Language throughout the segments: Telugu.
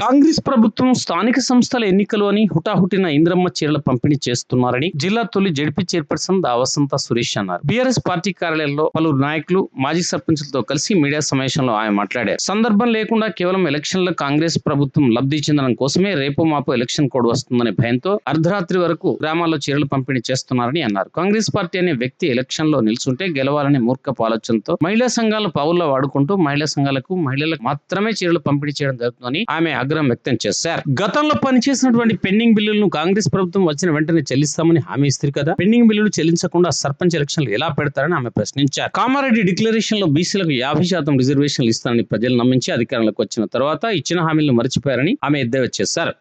కాంగ్రెస్ ప్రభుత్వం స్థానిక సంస్థల ఎన్నికలు అని హుటాహుటిన ఇంద్రమ్మ చీరల పంపిణీ చేస్తున్నారని జిల్లా తొలి జడ్పీ చైర్పర్సన్ దావసంత సురేష్ అన్నారు. బీఆర్ఎస్ పార్టీ కార్యాలయంలో పలువురు నాయకులు మాజీ సర్పంచులతో కలిసి మీడియా సమావేశంలో ఆయన మాట్లాడారు. సందర్భం లేకుండా కేవలం ఎలక్షన్ల కాంగ్రెస్ ప్రభుత్వం లబ్ధి చెందడం కోసమే రేపు మాపు ఎలక్షన్ కోడ్ వస్తుందనే భయంతో అర్ధరాత్రి వరకు గ్రామాల్లో చీరలు పంపిణీ చేస్తున్నారని అన్నారు. కాంగ్రెస్ పార్టీ అనే వ్యక్తి ఎలక్షన్లో నిల్చుంటే గెలవాలనే మూర్ఖపు ఆలోచనతో మహిళా సంఘాలను పావుల్లో వాడుకుంటూ మహిళా సంఘాలకు మహిళలకు మాత్రమే చీరలు పంపిణీ చేయడం జరుగుతుందని ఆమె ఆగ్రహం వ్యక్తం చేశారు. గతంలో పనిచేసినటువంటి పెండింగ్ బిల్లులను కాంగ్రెస్ ప్రభుత్వం వచ్చిన వెంటనే చెల్లిస్తామని హామీ ఇస్తారు కదా. పెండింగ్ బిల్లులు చెల్లించకుండా సర్పంచ్ ఎలక్షన్లు ఎలా పెడతారని ఆమె ప్రశ్నించారు. కామారెడ్డి డిక్లరేషన్లో బీసీలకు యాభై శాతం రిజర్వేషన్లు ఇస్తానని ప్రజలు నమ్మించి అధికారంలోకి వచ్చిన తర్వాత ఇచ్చిన హామీలను మర్చిపోయారని ఆమె ఎద్దేవా చేశారు.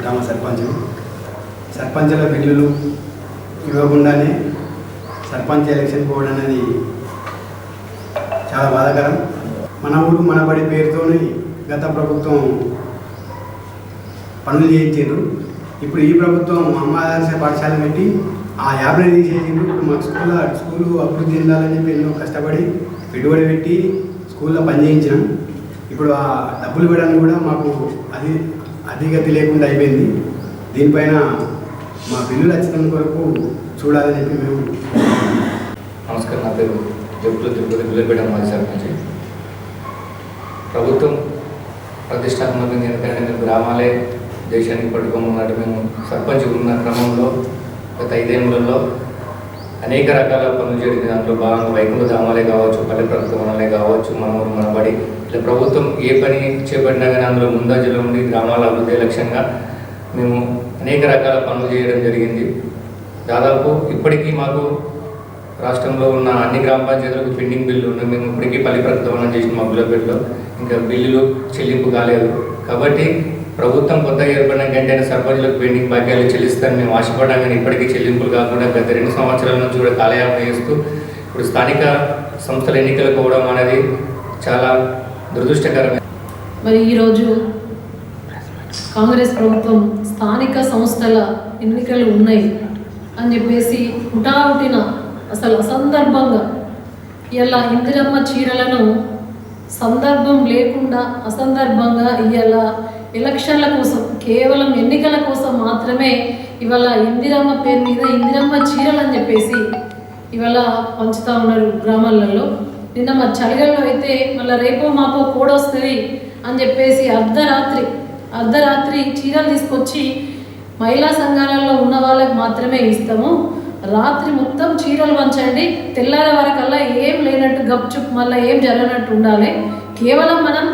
గ్రామ సర్పంచులు సర్పంచుల బిల్లులు ఇవ్వకుండానే సర్పంచ్ ఎలక్షన్ పోవడం అనేది చాలా బాధాకరం. మన ఊరు మన బడి పేరుతోని గత ప్రభుత్వం పనులు చేయించారు. ఇప్పుడు ఈ ప్రభుత్వం అమ్మ పాఠశాల పెట్టి ఆ యాభై తీసేసిండ్రు ఇప్పుడు మాకు స్కూల్ స్కూలు అభివృద్ధి చెందాలని చెప్పి ఎన్నో కష్టపడి పెట్టుబడి పెట్టి స్కూల్లో పని చేయించినాం. ఇప్పుడు ఆ డబ్బులు ఇవ్వడానికి కూడా మాకు అది అధిగతి లేకుండా అయిపోయింది. దీనిపైన మా బిల్లులు వచ్చిన కొరకు చూడాలని చెప్పి మేము నమస్కారం. నా పేరు జబ్బులు తిరుపతి గుల్లపేట మాజీ సర్పంచ్. ప్రభుత్వం ప్రతిష్టాత్మకంగా ఎందుకంటే మేము గ్రామాలే దేశానికి పట్టుకోమన్నట్టు మేము సర్పంచ్ ఉన్న క్రమంలో గత ఐదేళ్ళలో అనేక రకాల పనులు చేయడం దాంట్లో భాగంగా వైకుంఠ ధామాలే కావచ్చు పల్లె ప్రభుత్వాలే కావచ్చు మన ఊరు మనబడి ఇట్లా ప్రభుత్వం ఏ పని చేపట్టినా కానీ అందులో ముందంజలో ఉండి గ్రామాల అభివృద్ధి లక్ష్యంగా మేము అనేక రకాల పనులు చేయడం జరిగింది. దాదాపు ఇప్పటికీ మాకు రాష్ట్రంలో ఉన్న అన్ని గ్రామ పంచాయతీలకు పెండింగ్ బిల్లు ఉన్నాయి. మేము ఇప్పటికీ పల్లి ప్రకటన చేసిన మా గుల్లపేటలో ఇంకా బిల్లులు చెల్లింపు కాలేదు. కాబట్టి ప్రభుత్వం కొత్తగా ఏర్పడిన వెంటనే సర్పంచులకు పెండింగ్ బాక్యాలు చెల్లిస్తారని మేము ఆశపడ్డాం. కానీ ఇప్పటికీ చెల్లింపులు కాకుండా గత రెండు సంవత్సరాల నుంచి కూడా కాలయాపన చేస్తూ ఇప్పుడు స్థానిక సంస్థల ఎన్నికలు పోవడం అనేది చాలా దురదృష్టకరమే. మరి ఈరోజు కాంగ్రెస్ ప్రభుత్వం స్థానిక సంస్థల ఎన్నికలు ఉన్నాయి అని చెప్పేసి హుటాహుటిన అసలు అసందర్భంగా. ఇలా ఇందిరమ్మ చీరలను సందర్భం లేకుండా అసందర్భంగా ఇలా ఎలక్షన్ల కోసం కేవలం ఎన్నికల కోసం మాత్రమే ఇవాళ ఇందిరమ్మ పేరు మీద ఇందిరమ్మ చీరలు అని చెప్పేసి ఇవాళ పంచుతూ ఉన్నారు గ్రామాలలో. నిన్న మా చలిగల్లో అయితే మళ్ళీ రేపో మాపో కూడా వస్తుంది అని చెప్పేసి అర్ధరాత్రి అర్ధరాత్రి చీరలు తీసుకొచ్చి మహిళా సంఘాలలో ఉన్న వాళ్ళకి మాత్రమే ఇస్తాము. రాత్రి మొత్తం చీరలు పంచండి తెల్లారే వరకల్లా ఏం లేనట్టు గప్చుప్ మళ్ళీ ఏం జరగనట్టు ఉండాలి. కేవలం మనం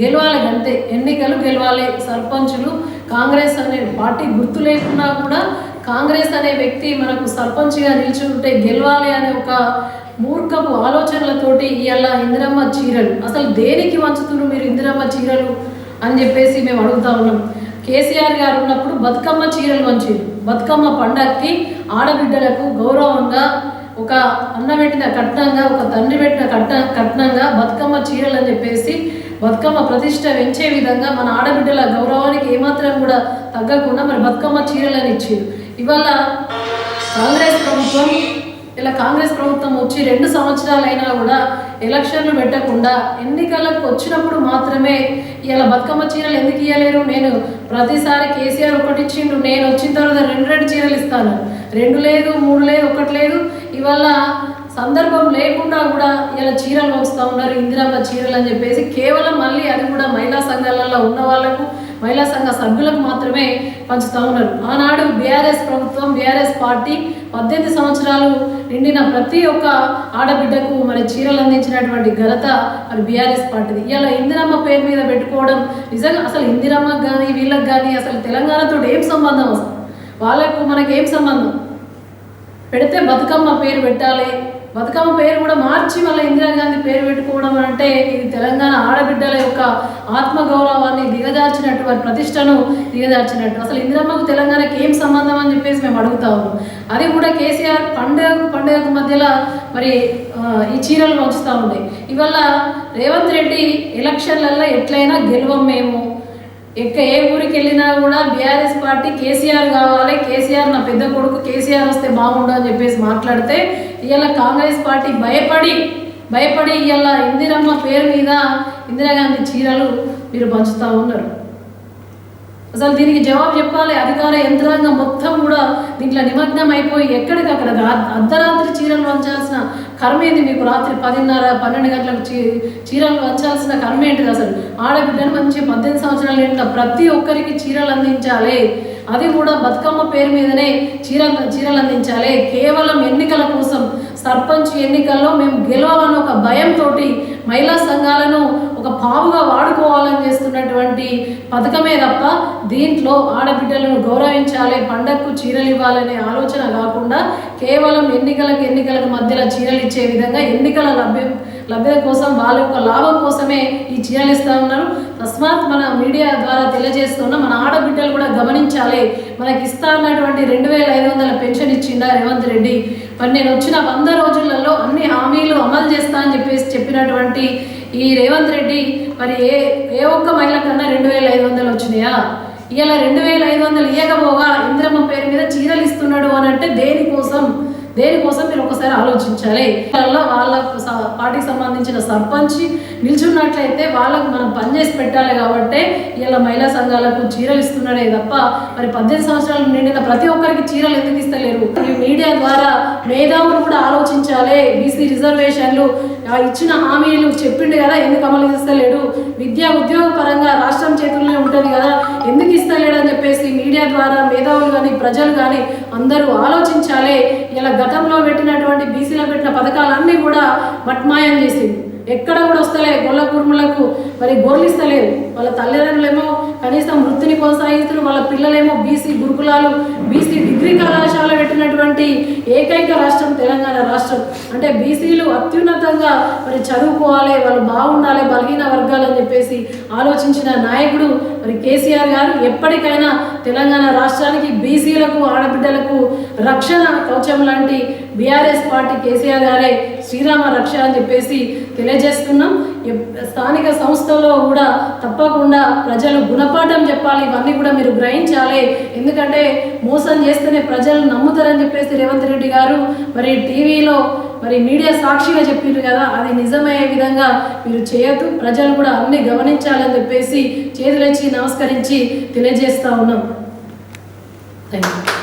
గెలవాలి అంతే. ఎన్నికలు గెలవాలి. సర్పంచులు కాంగ్రెస్ అనే పార్టీ గుర్తు లేకున్నా కూడా కాంగ్రెస్ అనే వ్యక్తి మనకు సర్పంచ్గా నిల్చుంటే గెలవాలి అనే ఒక మూర్ఖపు ఆలోచనలతోటి ఇవాళ ఇందిరమ్మ చీరలు. అసలు దేనికి వంచుతున్నారు మీరు ఇందిరమ్మ చీరలు అని చెప్పేసి మేము అడుగుతా ఉన్నాం. కేసీఆర్ గారు ఉన్నప్పుడు బతుకమ్మ చీరలు వంచారు. బతుకమ్మ పండగకి ఆడబిడ్డలకు గౌరవంగా ఒక అన్న పెట్టిన కట్నంగా ఒక తండ్రి పెట్టిన కట్ట కట్నంగా బతుకమ్మ చీరలు అని చెప్పేసి బతుకమ్మ ప్రతిష్ట పెంచే విధంగా మన ఆడబిడ్డల గౌరవానికి ఏమాత్రం కూడా తగ్గకుండా మరి బతుకమ్మ చీరలని ఇచ్చారు. ఇవాళ కాంగ్రెస్ ప్రభుత్వం ఇలా కాంగ్రెస్ ప్రభుత్వం వచ్చి రెండు సంవత్సరాలు అయినా కూడా ఎలక్షన్లు పెట్టకుండా ఎన్నికలకు వచ్చినప్పుడు మాత్రమే ఇలా బతుకమ్మ చీరలు ఎందుకు ఇవ్వలేరు నేను ప్రతిసారి కేసీఆర్ ఒకటి ఇచ్చిండు నేను వచ్చిన తర్వాత రెండు రెండు చీరలు ఇస్తాను. రెండు లేదు మూడు లేదు ఒకటి లేదు. ఇవాళ సందర్భం లేకుండా కూడా ఇలా చీరలు వస్తూ ఉన్నారు ఇందిరామ్మ చీరలు అని చెప్పేసి కేవలం మళ్ళీ అది కూడా మహిళా సంఘాలలో ఉన్న వాళ్ళకు మహిళా సంఘ సభ్యులకు మాత్రమే పంచుతూ ఉన్నారు. ఆనాడు బీఆర్ఎస్ ప్రభుత్వం బీఆర్ఎస్ పార్టీ పద్దెనిమిది సంవత్సరాలు నిండిన ప్రతి ఒక్క ఆడబిడ్డకు మరి చీరలు అందించినటువంటి ఘనత మరి బీఆర్ఎస్ పార్టీది. ఇలా ఇందిరమ్మ పేరు మీద పెట్టుకోవడం నిజంగా అసలు ఇందిరమ్మకు కానీ వీళ్ళకి కానీ అసలు తెలంగాణతో ఏం సంబంధం అసలు? వాళ్ళకు మనకి ఏం సంబంధం? పెడితే బతుకమ్మ పేరు పెట్టాలి. బతుకమ్మ పేరు కూడా మార్చి మళ్ళీ ఇందిరాగాంధీ పేరు పెట్టుకోవడం అంటే ఇది తెలంగాణ ఆడబిడ్డల యొక్క ఆత్మగౌరవాన్ని దిగజార్చినట్టు వారి ప్రతిష్టను దిగజార్చినట్టు. అసలు ఇందిరమ్మకు తెలంగాణకి ఏం సంబంధం అని చెప్పేసి మేము అడుగుతాము అది కూడా కేసీఆర్ పండుగ పండుగకు మధ్యలో మరి ఈ చీరలు పంచుతూ ఉండే ఇవల్ల రేవంత్ రెడ్డి ఎలక్షన్లలో ఎట్లయినా గెలవం మేము. ఎక్క ఏ ఊరికి వెళ్ళినా కూడా బీఆర్ఎస్ పార్టీ కేసీఆర్ కావాలి కేసీఆర్ నా పెద్ద కొడుకు కేసీఆర్ వస్తే బాగుండు అని చెప్పేసి మాట్లాడితే ఇవాళ కాంగ్రెస్ పార్టీ భయపడి భయపడి ఇవాళ ఇందిరమ్మ పేరు మీద ఇందిరాగాంధీ చీరలు మీరు పంచుతూ ఉన్నారు. అసలు దీనికి జవాబు చెప్పాలి. అధికార యంత్రాంగం మొత్తం కూడా దీంట్లో నిమగ్నం అయిపోయి ఎక్కడికక్కడ అర్ధరాత్రి చీరలు వంచాల్సిన కర్మ ఏంది మీకు? రాత్రి పదిన్నర పన్నెండు గంటలకు చీ చీరలు వంచాల్సిన కర్మ ఏంటిది అసలు? ఆడబిడ్డను మంచి పద్దెనిమిది సంవత్సరాలు నిండిన ప్రతి ఒక్కరికి చీరలు అందించాలి. అది కూడా బతుకమ్మ పేరు మీదనే చీర చీరలు అందించాలి. కేవలం ఎన్నికల కోసం సర్పంచ్ ఎన్నికల్లో మేము గెలవాలని ఒక భయంతో మహిళా సంఘాలను ఒక పావుగా వాడుకోవాలని చేస్తున్నటువంటి పథకమే తప్ప దీంట్లో ఆడబిడ్డలను గౌరవించాలి పండగకు చీరలు ఇవ్వాలనే ఆలోచన కాకుండా కేవలం ఎన్నికలకు ఎన్నికలకు మధ్యలో చీరలు ఇచ్చే విధంగా ఎన్నికల లభ్య లభ్యత కోసం వాళ్ళ యొక్క లాభం కోసమే ఈ చీరలు ఇస్తా ఉన్నారు. తస్మాత్ మన మీడియా ద్వారా తెలియజేస్తున్న మన ఆడబిడ్డలు కూడా గమనించాలి. మనకి ఇస్తా ఉన్నటువంటి రెండు వేల ఐదు వందల పెన్షన్ ఇచ్చిండా రేవంత్ రెడ్డి? మరి నేను వచ్చిన వంద రోజులలో అన్ని హామీలు అమలు చేస్తా అని చెప్పేసి చెప్పినటువంటి ఈ రేవంత్ రెడ్డి మరి ఏ ఏ ఒక్క మహిళ కన్నా రెండు వేల ఐదు వందలు వచ్చినాయా? ఇలా రెండు వేల ఐదు వందలు ఇవ్వకపోగా ఇంద్రమ్మ పేరు మీద చీరలు ఇస్తున్నాడు అని అంటే దేనికోసం? దేనికోసం మీరు ఒకసారి ఆలోచించాలి. వాళ్ళ వాళ్ళ పార్టీకి సంబంధించిన సర్పంచ్ నిల్చున్నట్లయితే వాళ్ళకు మనం పనిచేసి పెట్టాలి కాబట్టి ఇలా మహిళా సంఘాలకు చీరలు ఇస్తున్నాడే తప్ప మరి పద్దెనిమిది సంవత్సరాలు నిండిన ప్రతి ఒక్కరికి చీరలు ఎందుకు ఇస్తలేరు? ఈ మీడియా ద్వారా మేధావులు కూడా ఆలోచించాలి బీసీ రిజర్వేషన్లు ఇచ్చిన హామీలు చెప్పిండు కదా ఎందుకు అమలు చేస్తలేడు? విద్యా ఉద్యోగ పరంగా రాష్ట్రం చేతుల్లో ఉంటుంది కదా ఎందుకు ఇస్తలేడు అని చెప్పేసి మీడియా ద్వారా మేధావులు కానీ ప్రజలు కానీ అందరూ ఆలోచించాలి. ఇలా గతంలో పెట్టినటువంటి బీసీలో పెట్టిన పథకాలన్నీ కూడా మట్మాయం చేసింది ఎక్కడ కూడా వస్తలే గొల్ల కుర్ములకు మరి గొర్రెలు ఇస్తలేరు వాళ్ళ తల్లిదండ్రులేమో కనీసం వృత్తిని కొనసాగిస్తారు వాళ్ళ పిల్లలేమో బీసీ గురుకులాలు బీసీ డిగ్రీ కళాశాల పెట్టినటువంటి ఏకైక రాష్ట్రం తెలంగాణ రాష్ట్రం. అంటే బీసీలు అత్యున్నతంగా మరి చదువుకోవాలి వాళ్ళు బాగుండాలి బలహీన వర్గాలు అని చెప్పేసి ఆలోచించిన నాయకుడు మరి కేసీఆర్ గారు ఎప్పటికైనా తెలంగాణ రాష్ట్రానికి బీసీలకు ఆడబిడ్డలకు రక్షణ కవచం లాంటి బీఆర్ఎస్ పార్టీ కేసీఆర్ గారే శ్రీరామ రక్ష అని చెప్పేసి తెలియజేస్తున్నాం. స్థానిక సంస్థలో కూడా తప్పకుండా ప్రజలు గుణపాఠం చెప్పాలి ఇవన్నీ కూడా మీరు గ్రహించాలి. ఎందుకంటే మోసం చేస్తేనే ప్రజలు నమ్ముతారని చెప్పేసి రేవంత్ రెడ్డి గారు మరి టీవీలో మరి మీడియా సాక్షిగా చెప్పిండ్రు కదా అది నిజమయ్యే విధంగా మీరు చేయొద్దు. ప్రజలు కూడా అన్ని గమనించాలని చెప్పేసి చేతులెచ్చి నమస్కరించి తెలియజేస్తా ఉన్నాం. Thank you